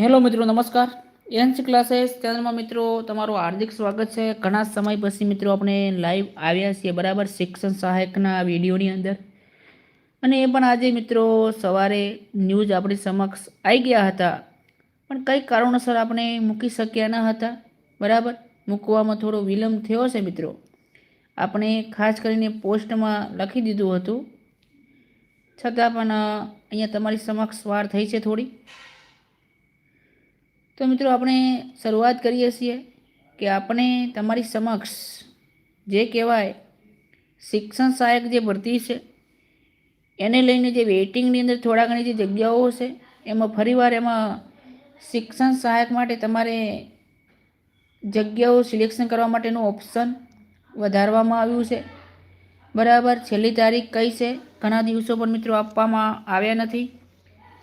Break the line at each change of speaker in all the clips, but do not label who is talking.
Hello મિત્રો, નમસ્કાર. NC classes ચેનલમાં મિત્રો તમારું હાર્દિક સ્વાગત છે. ઘણા સમય પછી મિત્રો આપણે લાઈવ આવ્યા છીએ, બરાબર? શિક્ષણ સહાયકના વિડીયોની અંદર. અને એ પણ આજે મિત્રો સવારે ન્યૂઝ આપણી સમક્ષ આવી ગયા હતા. પણ કંઈ કારણોસર આપણે મૂકી શક્યા ન હતા, બરાબર? મૂકવામાં થોડો વિલંબ થયો છે મિત્રો. આપણે ખાસ કરીને પોસ્ટમાં લખી દીધું હતું. છતાં પણ અહીંયા તમારી સમક્ષ વાર થઈ છે થોડી. તો મિત્રો આપણે શરૂઆત કરીએ છીએ કે આપણે તમારી સમક્ષ જે કહેવાય શિક્ષણ સહાયક જે ભરતી છે, એને લઈને જે વેઇટિંગની અંદર થોડા ઘણી જે જગ્યાઓ છે, એમાં ફરીવાર એમાં શિક્ષણ સહાયક માટે તમારે જગ્યાઓ સિલેક્શન કરવા માટેનું ઓપ્શન વધારવામાં આવ્યું છે. બરાબર, છેલ્લી તારીખ કઈ છે, ઘણા દિવસો પણ મિત્રો આપવામાં આવ્યા નથી.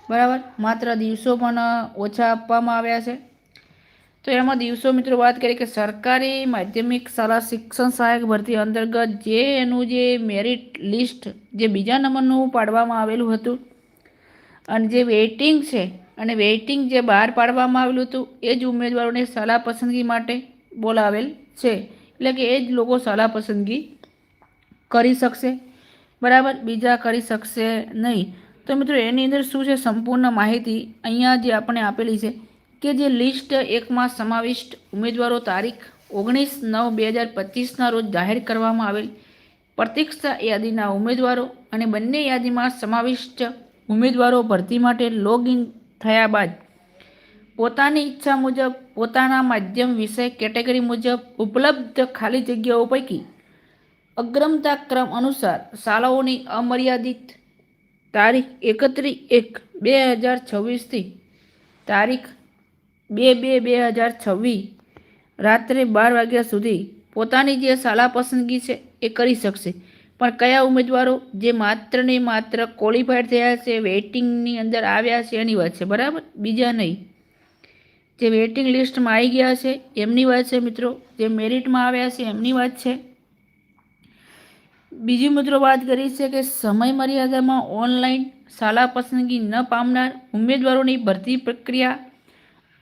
બરાબર? માત્ર દિવસો પણ ઓછા આપવામાં આવ્યા છે. તો એમાં દિવસો મિત્રો વાત કરીએ કે સરકારી માધ્યમિક શાળા શિક્ષણ સહાયક ભરતી અંતર્ગત જે એનું જે મેરિટ લિસ્ટ જે બીજા નંબરનું પાડવામાં આવેલું હતું, અને જે વેઇટિંગ છે, અને વેઇટિંગ જે બહાર પાડવામાં આવેલું હતું, એ જ ઉમેદવારોને શાળા પસંદગી માટે બોલાવેલ છે. એટલે કે એ જ લોકો શાળા પસંદગી કરી શકશે. બરાબર? બીજા કરી શકશે નહીં. તો મિત્રો, એની અંદર શું છે સંપૂર્ણ માહિતી? અહીંયા જે આપણે આપેલી છે કે જે લિસ્ટ એકમાં સમાવિષ્ટ ઉમેદવારો તારીખ ઓગણીસ નવ બે હજાર પચીસના રોજ જાહેર કરવામાં આવેલ પ્રતીક્ષા યાદીના ઉમેદવારો અને બંને યાદીમાં સમાવિષ્ટ ઉમેદવારો ભરતી માટે લોગિન થયા બાદ પોતાની ઈચ્છા મુજબ પોતાના માધ્યમ વિષય કેટેગરી મુજબ ઉપલબ્ધ ખાલી જગ્યાઓ પૈકી અગ્રમતા ક્રમ અનુસાર શાળાઓની અમર્યાદિત તારીખ એકત્રીસ એક બે હજાર છવ્વીસથી તારીખ બે બે બે હજાર છવ્વીસ રાત્રે બાર વાગ્યા સુધી પોતાની જે શાળા પસંદગી છે એ કરી શકશે. પણ કયા ઉમેદવારો જે માત્ર ને માત્ર ક્વોલિફાઈડ થયા છે વેઇટિંગની અંદર આવ્યા છે એની વાત છે, બરાબર? બીજા નહીં. જે વેઇટિંગ લિસ્ટમાં આવી ગયા છે, એમની વાત છે મિત્રો. જે મેરિટમાં આવ્યા છે, એમની વાત છે. બીજી મિત્રો વાત કરી છે કે સમય મર્યાદામાં ઓનલાઈન શાળા પસંદગી ન પામનાર ઉમેદવારોની ભરતી પ્રક્રિયા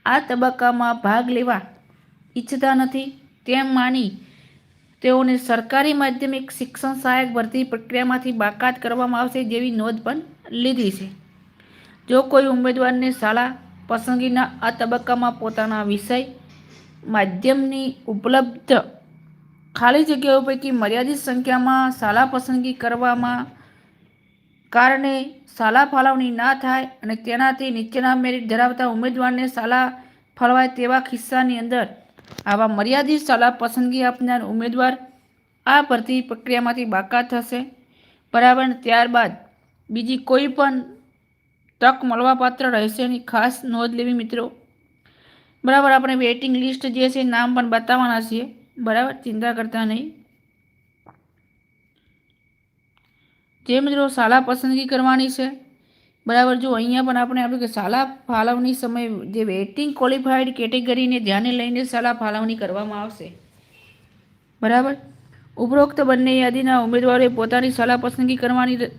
આ તબક્કામાં ભાગ લેવા ઈચ્છતા નથી. તેમ માની તેઓને સરકારી માધ્યમિક શિક્ષણ સહાયક ભરતી પ્રક્રિયામાંથી બાકાત કરવામાં આવશે જેવી નોંધ પણ લીધી છે. જો કોઈ ઉમેદવારને શાળા પસંદગીના આ તબક્કામાં પોતાના વિષય માધ્યમની ઉપલબ્ધ ખાલી જગ્યાઓ પૈકી મર્યાદિત સંખ્યામાં શાળા પસંદગી કરવામાં કારણે શાળા ફાળવણી ના થાય અને તેનાથી નીચેના મેરિટ ધરાવતા ઉમેદવારને શાળા ફાળવાય તેવા કિસ્સાની અંદર આવા મર્યાદિત શાળા પસંદગી આપનાર ઉમેદવાર આ ભરતી પ્રક્રિયામાંથી બાકાત થશે બરાબર ત્યારબાદ બીજી કોઈ પણ તક મળવાપાત્ર રહેશે એની ખાસ નોંધ લેવી મિત્રો. બરાબર, આપણે વેઇટિંગ લિસ્ટ જે છે નામ પણ બતાવવાના છીએ. બરાબર? ચિંતા કરતા નહીં. જે મિત્રો શાળા પસંદગી કરવાની છે, બરાબર? જો અહીંયા પણ આપણે આપ્યું કે શાળા ફાળવણી સમય જે વેઇટિંગ ક્વોલિફાઈડ કેટેગરીને ધ્યાને લઈને શાળા ફાળવણી કરવામાં આવશે. બરાબર? ઉપરોક્ત બંને યાદીના ઉમેદવારોએ પોતાની શાળા પસંદગી કરવાની રહે-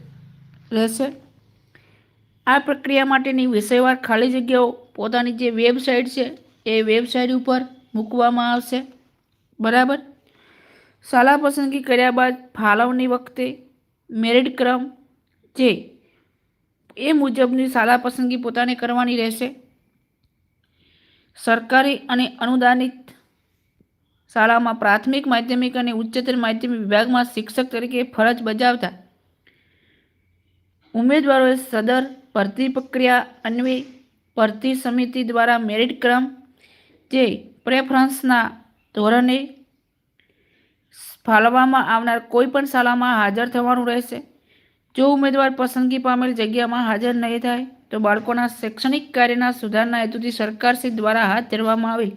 રહેશે. આ પ્રક્રિયા માટેની વિષયવાર ખાલી જગ્યાઓ પોતાની જે વેબસાઇટ છે, એ વેબસાઇટ ઉપર મૂકવામાં આવશે. બરાબર? શાળા પસંદગી કર્યા બાદ ફાળવણી વખતે મેરિટ ક્રમ જે એ મુજબની શાળા પસંદગી પોતાને કરવાની રહેશે. સરકારી અને અનુદાનિત શાળામાં પ્રાથમિક, માધ્યમિક અને ઉચ્ચતર માધ્યમિક વિભાગમાં શિક્ષક તરીકે ફરજ બજાવતા ઉમેદવારોએ સદર ભરતી પ્રક્રિયા અન્વયે ભરતી સમિતિ દ્વારા મેરિટ ક્રમ જે પ્રેફરન્સના ધોરણે ફાળવવામાં આવનાર કોઈપણ શાળામાં હાજર થવાનું રહેશે. જો ઉમેદવાર પસંદગી પામેલ જગ્યામાં હાજર નહીં થાય, તો બાળકોના શૈક્ષણિક કાર્યના સુધારના હેતુથી સરકારશ્રી દ્વારા હાથ ધરવામાં આવેલ.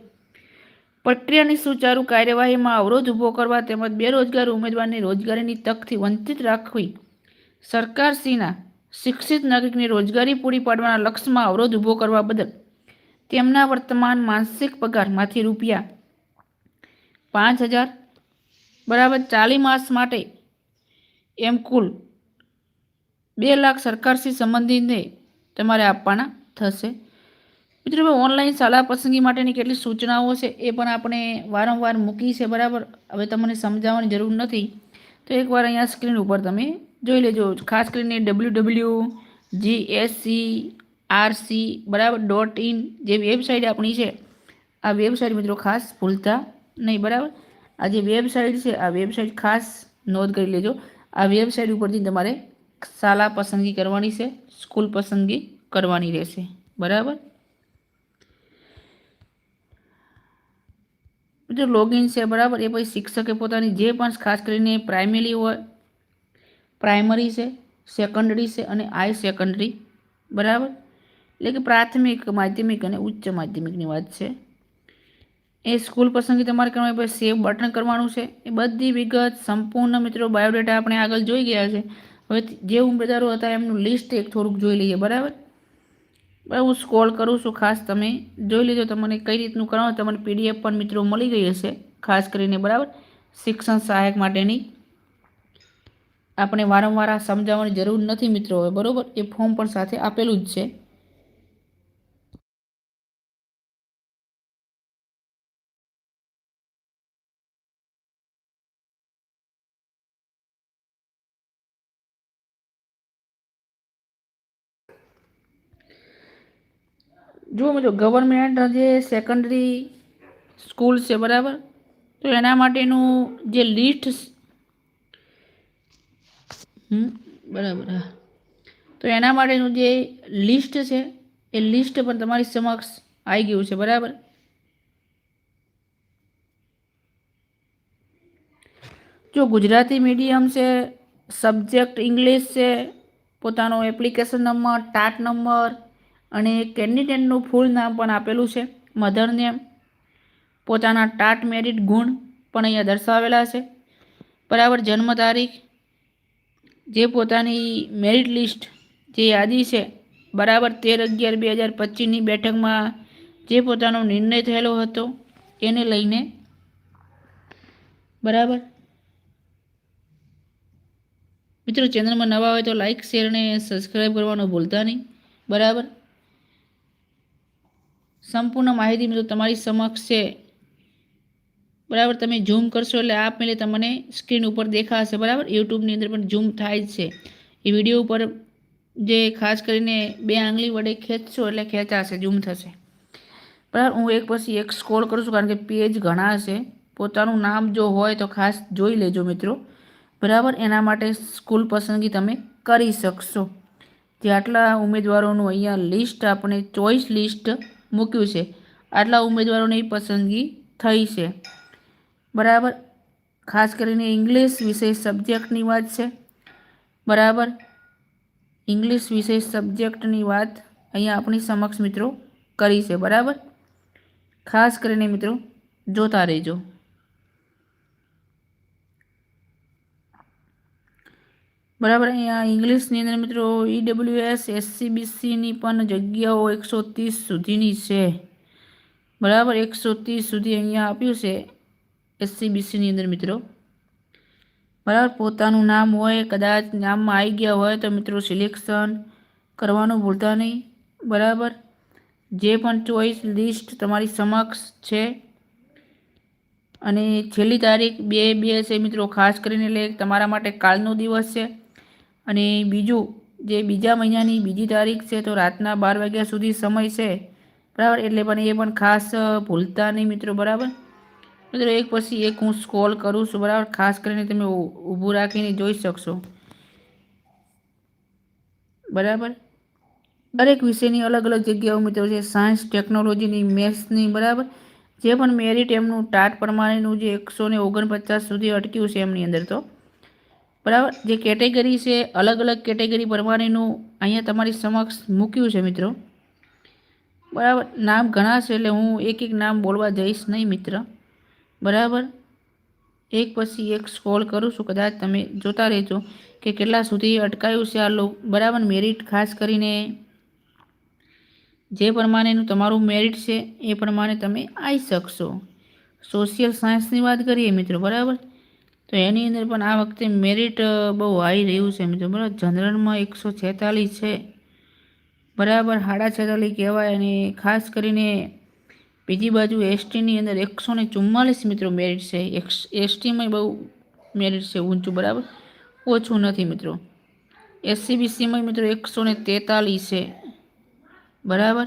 પ્રક્રિયાની સુચારુ કાર્યવાહીમાં અવરોધ ઊભો કરવા તેમજ બેરોજગાર ઉમેદવારને રોજગારીની તકથી વંચિત રાખવી સરકારશ્રીના શિક્ષિત નાગરિકને રોજગારી પૂરી પાડવાના લક્ષ્યમાં અવરોધ ઊભો કરવા બદલ તેમના વર્તમાન માનસિક પગારમાંથી રૂપિયા પાંચ હજાર. બરાબર, ચાલી માસ માટે એમ કુલ બે લાખ સરકારશ્રી સંબંધીને તમારે આપવાના થશે. મિત્રો, હવે ઓનલાઈન શાળા પસંદગી માટેની કેટલી સૂચનાઓ છે એ પણ આપણે વારંવાર મૂકી છે, બરાબર? હવે તમને સમજાવવાની જરૂર નથી. તો એકવાર અહીંયા સ્ક્રીન ઉપર તમે જોઈ લેજો. ખાસ કરીને W W G SC RC બરાબર ડોટ ઇન જે વેબસાઇટ આપણી છે. આ વેબસાઇટ મિત્રો ખાસ ભૂલતા નહીં, બરાબર? આ જે વેબસાઇટ છે, આ વેબસાઇટ ખાસ નોંધ કરી લેજો. આ વેબસાઇટ ઉપરથી તમારે શાળા પસંદગી કરવાની છે, સ્કૂલ પસંદગી કરવાની રહેશે. બરાબર? જો લોગિન છે, બરાબર? એ પછી શિક્ષકે પોતાની જે પણ ખાસ કરીને પ્રાઇમરી હોય પ્રાઇમરી છે સેકન્ડરી છે અને હાઈ સેકન્ડરી બરાબર? એટલે કે પ્રાથમિક, માધ્યમિક અને ઉચ્ચ માધ્યમિકની વાત છે. એ સ્કૂલ પસંદગી તમારે કરવાની પછી સેવ બટન કરવાનું છે. એ બધી વિગત સંપૂર્ણ મિત્રો બાયોડેટા આપણે આગળ જોઈ ગયા છે. હવે જે ઉમેદવારો હતા, એમનું લિસ્ટ એક થોડુંક જોઈ લઈએ, બરાબર? હું સ્કોલ કરું છું, ખાસ તમે જોઈ લેજો, તમને કઈ રીતનું કરવાનું તમને પીડીએફ પણ મિત્રો મળી ગઈ હશે, ખાસ કરીને, બરાબર? શિક્ષણ સહાયક માટેની. આપણે વારંવાર સમજાવવાની જરૂર નથી મિત્રો બરાબર? એ ફોર્મ પણ સાથે આપેલું જ છે. જુઓ મિત્રો ગવર્મેન્ટ જે સેકન્ડરી સ્કૂલ છે, બરાબર? તો એના માટેનું જે લિસ્ટ બરાબર, હા. તો એના માટેનું જે લિસ્ટ છે, એ લિસ્ટ પણ તમારી સમક્ષ આવી ગયું છે, બરાબર? જો ગુજરાતી મીડિયમ છે સબ્જેક્ટ ઇંગ્લિશ છે, પોતાનો એપ્લિકેશન નંબર ટાટ નંબર અને કેન્ડિડેટનું ફૂલ નામ પણ આપેલું છે. મધર નેમ પોતાના ટાટ મેરિટ ગુણ પણ અહીંયા દર્શાવેલા છે. બરાબર, જન્મ તારીખ, જે પોતાની મેરિટ લિસ્ટ, જે યાદી છે, બરાબર, તેર અગિયાર બે હજાર પચીસની બેઠકમાં જે પોતાનો નિર્ણય થયેલો હતો, એને લઈને, બરાબર. મિત્રો, ચેનલમાં નવા હોય તો લાઇક શેર અને સબસ્ક્રાઈબ કરવાનું ભૂલતા નહીં. બરાબર? સંપૂર્ણ માહિતી મિત્રો તમારી સમક્ષ છે. બરાબર, તમે ઝૂમ કરશો એટલે આપમેળે તમને સ્ક્રીન ઉપર દેખાશે, બરાબર? યુટ્યુબની અંદર પણ ઝૂમ થાય છે. એ વીડિયો ઉપર જે ખાસ કરીને બે આંગળી વડે ખેંચશો એટલે ખેંચાશે ઝૂમ થશે. બરાબર, હું એક પછી એક સ્કોલ કરું છું કારણ કે પેજ ઘણા છે પોતાનું નામ જો હોય તો ખાસ જોઈ લેજો મિત્રો. બરાબર, એના માટે સ્કૂલ પસંદગી તમે કરી શકશો. જે આટલા ઉમેદવારોનું અહીંયા લિસ્ટ આપણે ચોઈસ લિસ્ટ મૂક્યું છે. આટલા ઉમેદવારોની પસંદગી થઈ છે. બરાબર? ખાસ કરીને ઇંગ્લિશ વિષય સબ્જેક્ટની વાત છે. બરાબર? ઇંગ્લિશ વિષય સબ્જેક્ટની વાત અહીંયા આપણી સમક્ષ મિત્રો કરી છે. બરાબર? ખાસ કરીને મિત્રો, જોતા રહેજો. બરાબર, અહીંયા ઇંગ્લિશની અંદર મિત્રો ઈડબ્લ્યુએસ એસસીબીસીની પણ જગ્યાઓ એકસો ત્રીસ સુધીની છે. બરાબર, એકસો ત્રીસ સુધી અહીંયા આપ્યું છે એસસીબીસીની અંદર મિત્રો. બરાબર, પોતાનું નામ હોય, કદાચ નામમાં આવી ગયા હોય તો મિત્રો સિલેક્શન કરવાનું ભૂલતા નહીં. બરાબર, જે પણ ચોઈસ લિસ્ટ તમારી સમક્ષ છે. અને છેલ્લી તારીખ બે બે છે મિત્રો, ખાસ કરીને એટલે તમારા માટે કાલનો દિવસ છે. અને બીજું, જે બીજા મહિનાની બીજી તારીખ છે તો રાતના બાર વાગ્યા સુધી સમય છે. બરાબર? એટલે પણ એ પણ ખાસ ભૂલતા નહીં મિત્રો, બરાબર? મિત્રો, એક પછી એક હું સ્કોલ કરું છું, બરાબર? ખાસ કરીને તમે ઊભું રાખીને જોઈ શકશો. બરાબર? દરેક વિષયની અલગ અલગ જગ્યાઓ મિત્રો છે. સાયન્સ, ટેકનોલોજીની, મેથ્સની, બરાબર? જે પણ મેરિટ એમનું ટાટ પ્રમાણેનું જે એકસો ઓગણપચાસ સુધી અટક્યું છે એમની અંદર તો. બરાબર? જે કેટેગરી છે અલગ અલગ કેટેગરી પ્રમાણેનું અહીંયા તમારી સમક્ષ મૂક્યું છે મિત્રો. બરાબર? નામ ઘણા છે એટલે હું એક એક નામ બોલવા જઈશ નહીં મિત્ર. બરાબર? એક પછી એક સ્કોલ કરું છું, કદાચ તમે જોતા રહેજો કે કેટલા સુધી અટકાયું છે આ લોક. બરાબર? મેરિટ ખાસ કરીને જે પ્રમાણેનું તમારું મેરિટ છે, એ પ્રમાણે તમે આવી શકશો. સોશિયલ સાયન્સની વાત કરીએ મિત્રો, બરાબર? તો એની અંદર પણ આ વખતે મેરિટ બહુ હાઈ રહ્યું છે. મિત્રો બરાબર, જનરલમાં એકસો છેતાલીસ છે. બરાબર, સાડા છેતાલીસ કહેવાય અને ખાસ કરીને બીજી બાજુ એસટીની અંદર એકસો ને ચુમ્માલીસ મિત્રો મેરિટ છે. એક્સ એસટીમાં બહુ મેરિટ છે, ઊંચું, બરાબર? ઓછું નથી મિત્રો. એસસીબીસીમાં મિત્રો એકસો ને તેતાલીસ છે. બરાબર?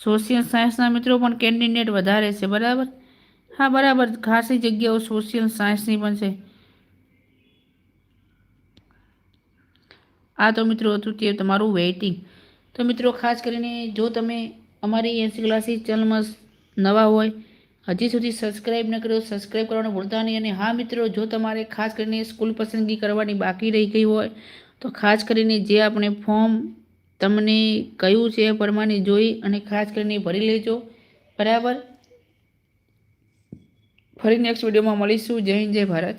સોશિયલ સાયન્સના મિત્રો પણ કેન્ડિડેટ વધારે છે, બરાબર? હા, બરાબર. ખાસી જગ્યાઓ સોશિયલ સાયન્સની પણ છે. આ તો મિત્રો હતું તે તમારું વેઇટિંગ તો મિત્રો, ખાસ કરીને જો તમે અમારી એનસી ક્લાસીસ ચેનલમાં નવા હોય, હજી સુધી સબસ્ક્રાઈબ ન કર્યો સબસ્ક્રાઈબ કરવાનું ભૂલતા નહીં. અને હા, મિત્રો, જો તમારે ખાસ કરીને સ્કૂલ પસંદગી કરવાની બાકી રહી ગઈ હોય, તો ખાસ કરીને જે આપણે ફોર્મ તમને કયું છે એ પ્રમાણે જોઈ અને ખાસ કરીને ભરી લેજો. બરાબર? ફરી નેક્સ્ટ વિડીયોમાં મળીશું. જય હિન્દ, જય ભારત.